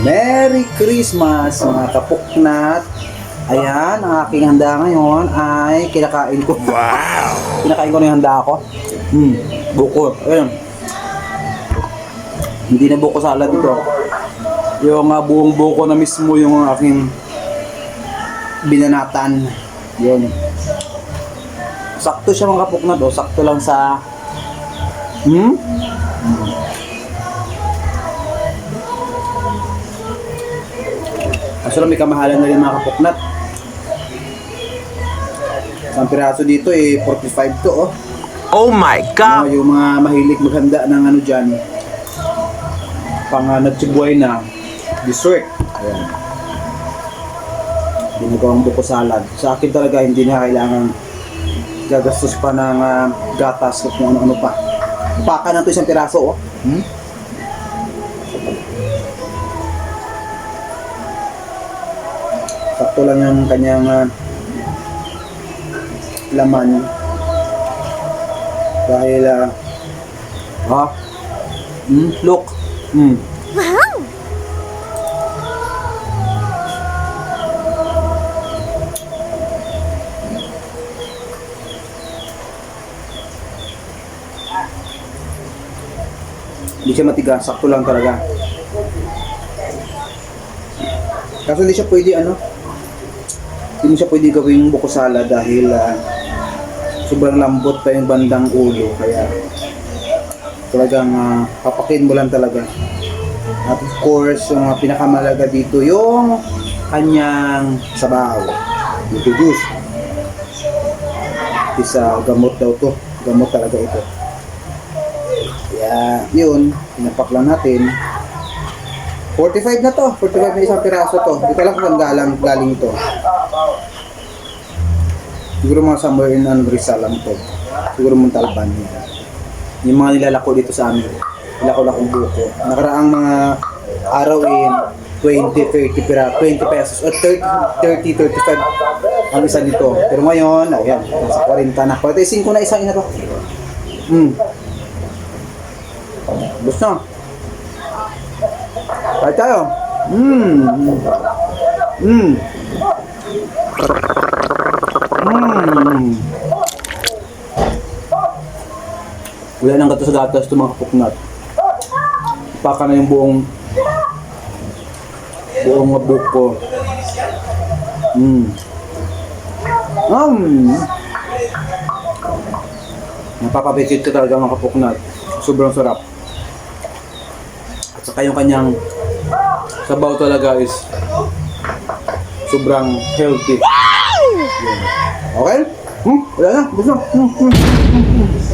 Merry Christmas mga kapuknat. Ayan, ang aking handa ngayon ay kinakain ko. Wow! kinakain ko na yung handa ko. Hmm, buko. Ayan. Hindi na buko salad ito. Yung uh, buong buko na mismo yung aking binanatan. Yun. Sakto siya mga kapuknat. Oh. Sakto lang sa... Hmm? Kaso lang may kamahalan na rin mga kapuknat. Isang piraso dito eh, 45 to oh. Oh my god! yung mga mahilig maghanda ng ano dyan, pang uh, nagsibuhay na dessert. Ayan. Ginagawang buko salad. Sa akin talaga hindi na kailangan gagastos pa ng ah, gatas at kung ano-ano pa. Paka na to isang piraso oh. Hmm? Sakto lang yung kanyang ah, laman. Dahil, ah, ha? Hmm, look. Hmm. Hindi siya matigas, sakto lang talaga. Kaso hindi siya pwede ano, hindi mo siya pwede gawing buko salad dahil ah, sobrang lambot pa yung bandang ulo. Kaya talagang uh, papakin mo lang talaga. At of course yung mga pinakamalaga dito yung kanyang sabaw. Ito juice isa gamot daw to. Gamot talaga ito. Kaya yun pinapak natin. 45 na to. 45 na isang piraso to. Ito lang kung galang galing to Siguro mga somewhere in ano, Rizal lang to. Siguro Montalban. Yan. Yung mga nilalako dito sa amin. Nilako-lakong buko. Nakaraang mga araw in 20, 30 pera, 20 pesos or 30, 30, 35 ang isa nito. Pero ngayon, ayan, nasa 40 na. 45 na isang ina to. Bus na. Kahit tayo. Hmm. Hmm. Mm. Wala nang gatas gatas ito mga kapuknat. Paka na yung buong buong buko. Mm. Um. Napapabikit ka talaga mga kapuknat. Sobrang sarap. At saka yung kanyang sabaw talaga is sobrang healthy. Okay? Hmm? Wala na. Gusto. Hmm, hmm, hmm, hmm.